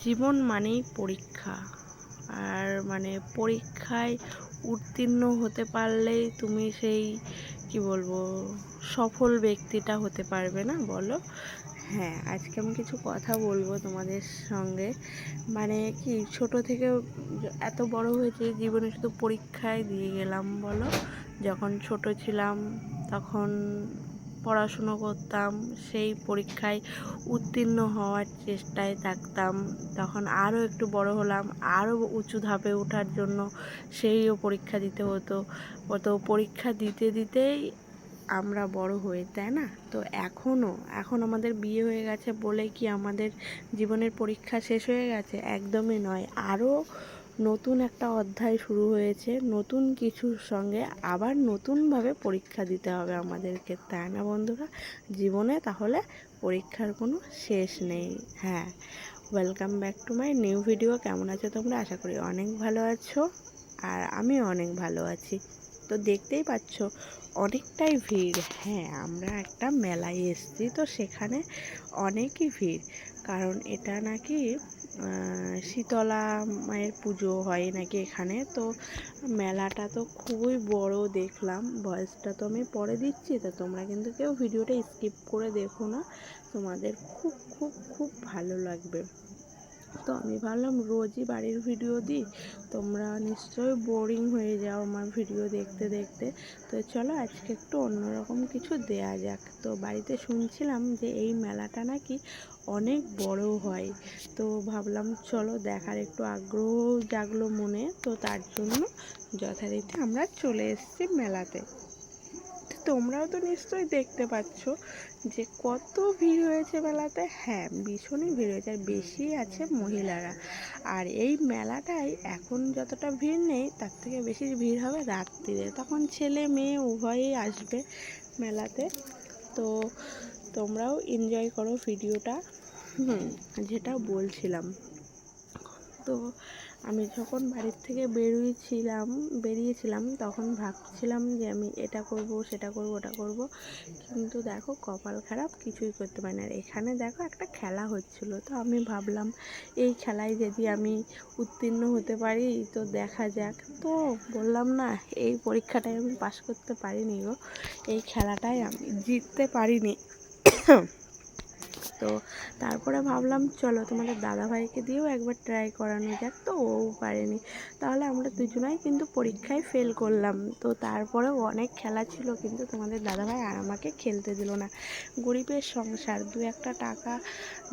জীবন মানেই পরীক্ষা। আর মানে পরীক্ষায় উত্তীর্ণ হতে পারলেই তুমি সেই, কি বলব, সফল ব্যক্তিটা হতে পারবে না, বলো? হ্যাঁ আজকে আমি কিছু কথা বলব তোমাদের সঙ্গে। মানে কি, ছোট থেকে এত বড় হয়েছে জীবনে শুধু পরীক্ষায় দিয়ে গেলাম, বলো? যখন ছোট ছিলাম, তখন পড়াশুনো করতাম, সেই পরীক্ষায় উত্তীর্ণ হওয়ার চেষ্টায় থাকতাম। তখন আরও একটু বড় হলাম, আরও উঁচু ধাপে ওঠার জন্য সেইও পরীক্ষা দিতে হতো। তো পরীক্ষা দিতে দিতেই আমরা বড় হয়ে তাই না? তো এখনও, এখন আমাদের বিয়ে হয়ে গেছে বলে কি আমাদের জীবনের পরীক্ষা শেষ হয়ে গেছে? একদমই নয়। আরও নতুন একটা অধ্যায় শুরু হয়েছে। নতুন কিছুর সঙ্গে আবার নতুনভাবে পরীক্ষা দিতে হবে আমাদেরকে, তাই না বন্ধুরা? জীবনে তাহলে পরীক্ষার কোনো শেষ নেই। হ্যাঁ welcome back to my new video কেমন আছো তোমরা? আশা করি অনেক ভালো আছো আর আমি অনেক ভালো আছি। তো দেখতেই পাচ্ছ, অনেকটাই ভিড়। হ্যাঁ আমরা একটা মেলায় এসেছি, তো সেখানে অনেকই ভিড়। কারণ এটা নাকি শীতলা মায়ের পুজো হয় নাকি এখানে? তো মেলাটা তো খুবই বড় দেখলাম। ভয়েসটা তো আমি পরে দিচ্ছি, তো তোমরা কিন্তু কেউ ভিডিওটা স্কিপ করে দেখো না। তোমাদের খুব খুব খুব ভালো লাগবে। তো আমি ভাবলাম রোজই বাড়ির ভিডিও দিই। তোমরা নিশ্চয়ই বোরিং হয়ে যাও আমার ভিডিও দেখতে দেখতে। তো চলো আজকে একটু অন্যরকম কিছু দেয়া যাক। তো বাড়িতে শুনছিলাম যে এই মেলাটা নাকি অনেক বড় হয়। তো ভাবলাম চলো দেখার একটু আগ্রহ জাগলো মনে। তো তার জন্য যথারীতি আমরা চলে এসেছি মেলাতে। তোমরাও তো নিশ্চয়ই দেখতে পাচ্ছ যে কত ভিড় হয়েছে মেলাতে। হ্যাঁ ভীষণই ভিড় হয়েছে আর বেশি আছে মহিলারা। আর এই মেলাটায় এখন যতটা ভিড় নেই, তার থেকে বেশি ভিড় হবে রাত্রিরে। তখন ছেলে মেয়ে উভয়েই আসবে মেলাতে। তো তোমরাও এনজয় করো ভিডিওটা। হুম, যেটা বলছিলাম। তো আমি যখন বাড়ির থেকে বেরিয়েছিলাম বেরিয়েছিলাম, তখন ভাবছিলাম যে আমি এটা করব, সেটা করব, ওটা করব। কিন্তু দেখো, কপাল খারাপ, কিছুই করতে পারি না। আর এখানে দেখো, একটা খেলা হচ্ছিল। তো আমি ভাবলাম, এই খেলায় যদি আমি উত্তীর্ণ হতে পারি, তো দেখা যাক। তো বললাম, না, এই পরীক্ষাটায় আমি পাশ করতে পারিনি গো। এই খেলাটায় আমি জিততে পারিনি। তো তারপরে ভাবলাম, চলো তোমাদের দাদাভাইকে দিয়েও একবার ট্রাই করানো যাক। তো ও পারেনি। তাহলে আমরা দুজনাই কিন্তু পরীক্ষায় ফেল করলাম। তো তারপরেও অনেক খেলা ছিল, কিন্তু তোমাদের দাদাভাই আর আমাকে খেলতে দিল না। গরিবের সংসার, দু একটা টাকা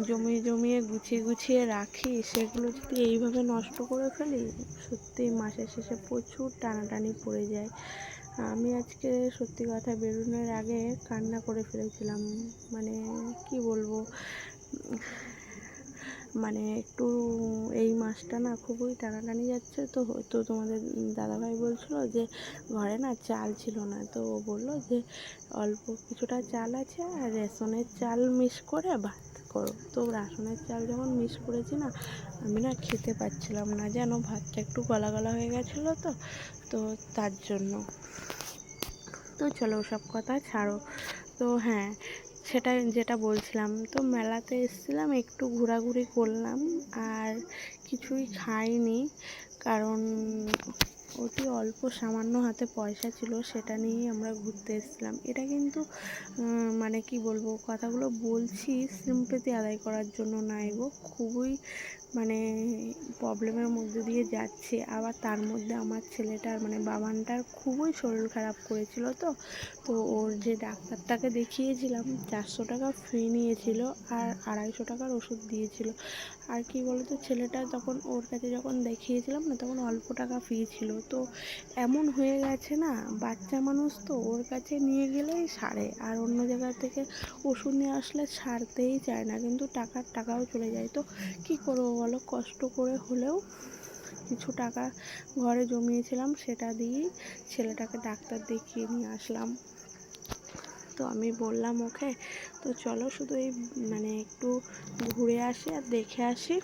জমিয়ে জমিয়ে গুছিয়ে গুছিয়ে রাখি, সেগুলো যদি এইভাবে নষ্ট করে ফেলি সত্যি মাসের শেষে প্রচুর টানাটানি পড়ে যায়। আমি আজকে সত্যি কথা বেরোনোর আগে কান্না করে ফেলেছিলাম। মানে কি বলব? মানে একটু এই মাসটা না খুবই টানাটানি যাচ্ছে। তো তো তোমাদের দাদাভাই বলছিলো যে, ঘরে না চাল ছিল না। তো ও বলল যে, অল্প কিছুটা চাল আছে আর রেশনের চাল মিস করে ভাত করো। তো রাসনের চাল যখন মিস করেছি না, আমি না খেতে পাচ্ছিলাম না, যেন ভাতটা একটু গলা গলা হয়ে গেছিল তো তো তার জন্য। তো চলো ওসব কথা ছাড়ো। তো হ্যাঁ সেটাই যেটা বলছিলাম, তো মেলাতে এসেছিলাম, একটু ঘোরাঘুরি করলাম, আর কিছুই খাইনি, কারণ অতি অল্প সামান্য হাতে পয়সা ছিল, সেটা নিয়েই আমরা ঘুরতে এসেছিলাম। এটা কিন্তু মানে কি বলব, কথাগুলো বলছি সিম্পেতি আদায় করার জন্য নাই গো। খুবই মানে প্রবলেমের মধ্যে দিয়ে যাচ্ছে। আবার তার মধ্যে আমার ছেলেটার মানে বাবানটার খুবই শরীর খারাপ করেছিল তো। তো ওর যে ডাক্তারটাকে দেখিয়েছিলাম, চারশো টাকা ফি নিয়েছিল আর আড়াইশো টাকার ওষুধ দিয়েছিল। আর কি বলতো, ছেলেটা তখন ওর কাছে যখন দেখিয়েছিলাম না, তখন অল্প টাকা ফি ছিল। তো এমন হয়ে গেছে না, বাচ্চা মানুষ তো ওর কাছে নিয়ে গেলেই সারে। আর অন্য জায়গা থেকে ওষুধ নিয়ে আসলে সারতেই চায় না, কিন্তু টাকার টাকাও চলে যায়। তো কি করব বলো? কষ্ট করে হলেও কিছু টাকা ঘরে জমিয়েছিলাম, সেটা দিয়েই ছেলেটাকে ডাক্তার দেখিয়ে নিয়ে আসলাম। তো আমি বললাম, ওকে, তো চলো শুধু এই মানে একটু ঘুরে আসি আর দেখে আসি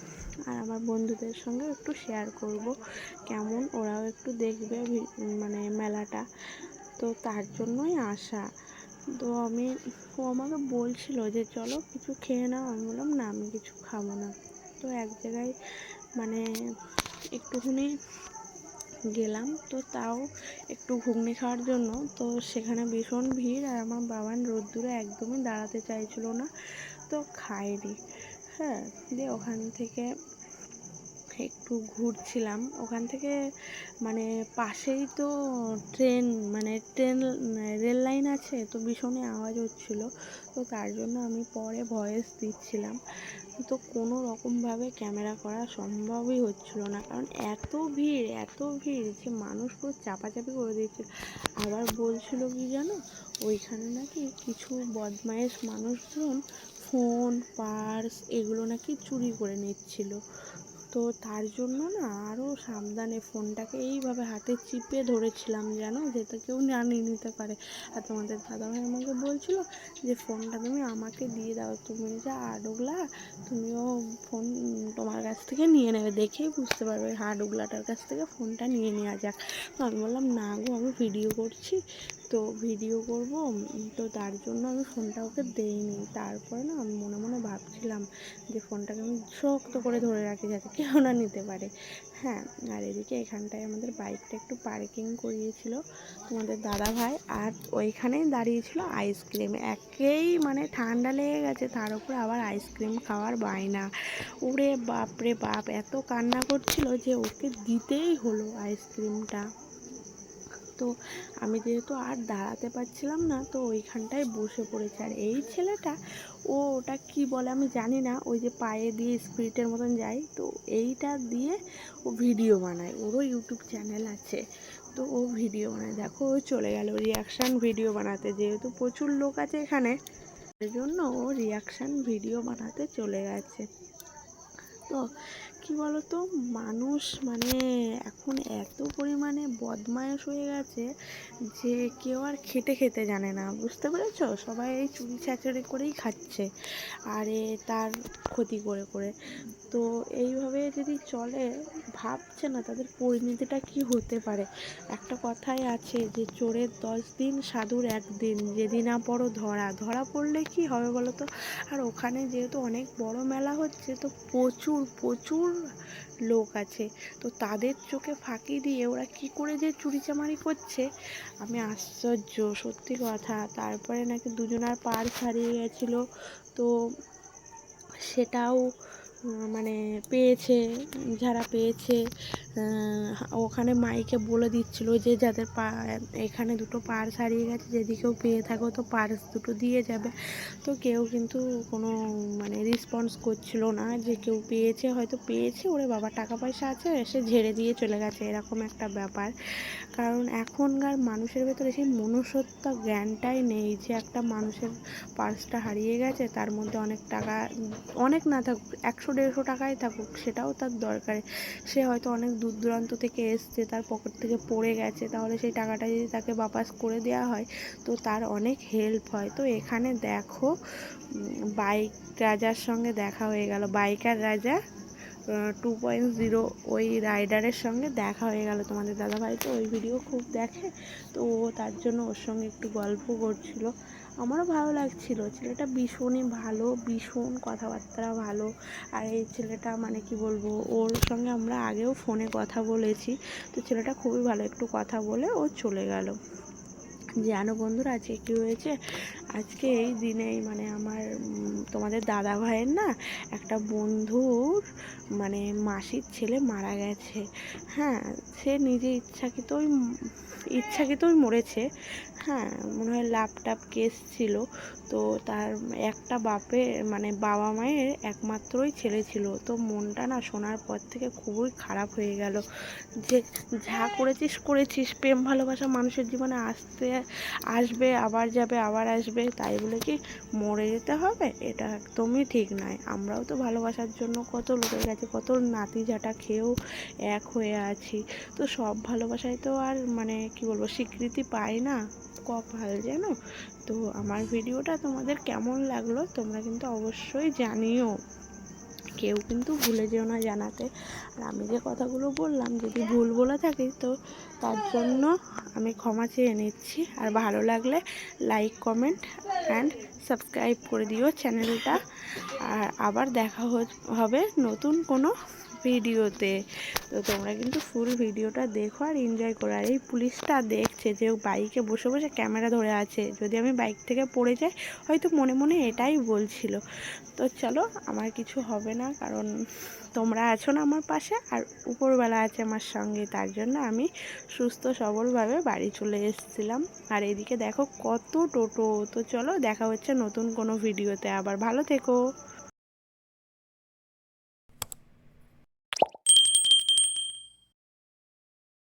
আর আমার বন্ধুদের সঙ্গে একটু শেয়ার করব কেমন ওরাও একটু দেখবে মানে মেলাটা। তো তার জন্যই আসা। তো আমি, ও আমাকে বলছিল যে, চলো কিছু খেয়ে নাও। আমি বললাম, না, আমি কিছু খাব না। তো এক জায়গায় মানে একটুখানি গেলাম। তো তাও একটু ঘুগনি খাওয়ার জন্য। তো সেখানে ভীষণ ভিড় আর আমার বাবান রোদ্দুরে একদমই দাঁড়াতে চাইছিল না। তো খায়নি। হ্যাঁ দিয়ে ওখান থেকে একটু ঘুরছিলাম। ওখান থেকে মানে পাশেই তো ট্রেন মানে ট্রেন, রেল লাইন আছে, তো ভীষণই আওয়াজ হচ্ছিল। তো তার জন্য আমি পরে ভয়েস দিচ্ছিলাম। তো কোনো রকমভাবে ক্যামেরা করা সম্ভবই হচ্ছিল না। কারণ এত ভিড় এত ভিড় যে মানুষ পুরো চাপাচাপি করে দিচ্ছিল। আবার বলছিল কি জানো? ওইখানে নাকি কিছু বদমায়েশ মানুষজন ফোন পার্স এগুলো নাকি চুরি করে নিচ্ছিল। তো তার জন্য না আরও সাবধানে ফোনটাকে এইভাবে হাতে চিপে ধরেছিলাম যেন যাতে কেউ জানিয়ে নিতে পারে। আর তোমাদের দাদাভাই আমাকে বলছিল যে, ফোনটা তুমি আমাকে দিয়ে দাও, তুমি যে আডুগলা তুমিও ফোন তোমার কাছ থেকে নিয়ে নেবে। দেখেই বুঝতে পারবে হাডুগলাটার কাছ থেকে ফোনটা নিয়ে নেওয়া যাক। তো আমি বললাম, না গো, আমি ভিডিও করছি। তো ভিডিও করব তো তার জন্য আমি ফোনটা ওকে দেইনি। তারপরে না আমি মনে মনে ভাবছিলাম যে ফোনটাকে আমি শক্ত করে ধরে রাখি যাতে কেউ না নিতে পারে। হ্যাঁ আর এদিকে এখানটায় আমাদের বাইকটা একটু পার্কিং করিয়েছিল তোমাদের দাদা ভাই আর ওইখানেই দাঁড়িয়েছিল আইসক্রিম একেই মানে ঠান্ডা লেগে গেছে, তার উপরে আবার আইসক্রিম খাওয়ার বায়না। ওরে বাপরে বাপ, এত কান্না করছিল যে ওকে দিতেই হলো আইসক্রিমটা তো আমি যেহেতু আর দাঁড়াতে পারছিলাম না, তো ওইখানটায় বসে পড়েছে। আর এই ছেলেটা, ও ওটা কি বলে আমি জানি না, ওই যে পায়ে দিয়ে স্পিরিটের মতন যায়, তো এইটা দিয়ে ও ভিডিও বানায়। ওরও ইউটিউব চ্যানেল আছে, তো ও ভিডিও বানায়। দেখো, ও চলে গেল রিয়াকশান ভিডিও বানাতে। যেহেতু প্রচুর লোক আছে এখানে সেই জন্য ও রিয়াকশান ভিডিও বানাতে চলে গেছে। তো কি বলতো? মানুষ মানে এখন এত পরিমাণে বদমাইশ হয়ে গেছে যে কেউ আর খেতে খেতে জানে না, বুঝতে পেরেছ? সবাই এই চুরি চাচড়ি করেই খাচ্ছে, আর তার ক্ষতি করে করে। তো এইভাবে যদি চলে, ভাবছে না তাদের পরিণতিটা কি হতে পারে? একটা কথাই আছে যে চোরের দশ দিন, সাধুর একদিন যেদিন না পড়ো ধরা। ধরা পড়লে কি হবে বলো তো আর ওখানে যেহেতু অনেক বড় মেলা হচ্ছে, তো প্রচুর প্রচুর লোক আছে। তো তাদের চোখে ফাঁকি দিয়ে ওরা কি করে যে চুরিচামারি করছে, আমি আশ্চর্য, সত্যি কথা। তারপরে নাকি দুজনার পার হারিয়ে গেছিল। তো সেটাও মানে পেয়েছে, যারা পেয়েছে ওখানে মাইকে বলে দিচ্ছিল যে যাদের পা, এখানে দুটো পার্স হারিয়ে গেছে, যদি কেউ পেয়ে থাকো তো পার্স দুটো দিয়ে যাবে। তো কেউ কিন্তু কোনো মানে রেসপন্স করছিল না যে কেউ পেয়েছে, হয়তো পেয়েছে, ওরে বাবা, টাকা পয়সা আছে, এসে ঝেড়ে দিয়ে চলে গেছে, এরকম একটা ব্যাপার। কারণ এখনকার মানুষের ভেতরে সেই মনুষ্যত্ব জ্ঞানটাই নেই যে একটা মানুষের পার্সটা হারিয়ে গেছে, তার মধ্যে অনেক টাকা, অনেক না থাকুক, একশো দেড়শো টাকাই থাকুক, সেটাও তার দরকার। সে হয়তো অনেক দূর দূরান্ত থেকে এসছে, তার পকেট থেকে পড়ে গেছে, তাহলে সেই টাকাটা যদি তাকে বাপাস করে দেওয়া হয়, তো তার অনেক হেল্প হয়। তো এখানে দেখো বাইক রাজার সঙ্গে দেখা হয়ে গেল। বাইকার রাজা টু পয়েন্ট জিরো ওই রাইডারের সঙ্গে দেখা হয়ে গেল তোমাদের দাদাভাই। তো ওই ভিডিও খুব দেখে, তো ও তার জন্য ওর সঙ্গে একটু গল্প করছিল। আমারও ভালো লাগছিল। ছেলেটা ভীষণই ভালো, ভীষণ কথাবার্তা ভালো। আর এই ছেলেটা মানে কি বলব, ওর সঙ্গে আমরা আগেও ফোনে কথা বলেছি। তো ছেলেটা খুবই ভালো একটু কথা বলে ও চলে গেল। জানো বন্ধুরা, আজকে কী হয়েছে? আজকে এই দিনেই মানে আমার তোমাদের দাদা ভাইয়ের না একটা বন্ধুর মানে মাসির ছেলে মারা গেছে। হ্যাঁ সে নিজে ইচ্ছাকৃতই ইচ্ছাকৃতই মরেছে। হ্যাঁ মনে হয় লাপটাপ কেস ছিল। তো তার একটা বাপের মানে বাবা মায়ের একমাত্রই ছেলে ছিল। তো মনটা না শোনার পর থেকে খুবই খারাপ হয়ে গেল। যে যা করেছিস করেছিস, প্রেম, ভালোবাসা মানুষের জীবনে আসতে আসবে, আবার যাবে, আবার আসবে, তাই বলে কি মরে যেতে হবে? এটা একদমই ঠিক নয়। আমরাও তো ভালোবাসার জন্য কত লোকের কাছে কত নাতি ঝাঁটা খেয়েও এক হয়ে আছি। তো সব ভালোবাসায় তো আর মানে কি বলব, স্বীকৃতি পায় না। কপাল জানো তো আমার ভিডিওটা তোমাদের কেমন লাগল তোমরা কিন্তু অবশ্যই জানিও। কেউ কিন্তু ভুলে যেও না জানাতে। আর আমি যে কথাগুলো বললাম, যদি ভুল বলে থাকি, তো তার জন্য আমি ক্ষমা চেয়ে নিচ্ছি। আর ভালো লাগলে লাইক কমেন্ট অ্যান্ড সাবস্ক্রাইব করে দিও চ্যানেলটা আর আবার দেখা হবে নতুন কোনো ভিডিওতে তো তোমরা কিন্তু ফুল ভিডিওটা দেখো আর এনজয় করো। আর এই পুলিশটা দেখছে যে বাইকে বসে বসে ক্যামেরা ধরে আছে। যদি আমি বাইক থেকে পড়ে যাই, হয়তো মনে মনে এটাই বলছিল। তো চলো, আমার কিছু হবে না, কারণ তোমরা আছো না আমার পাশে আর উপরবেলা আছে আমার সঙ্গে। তার জন্য আমি সুস্থ সবলভাবে বাড়ি চলে এসেছিলাম। আর এদিকে দেখো কত টোটো। তো চলো, দেখা হচ্ছে নতুন কোনো ভিডিওতে। আবার ভালো থেকো।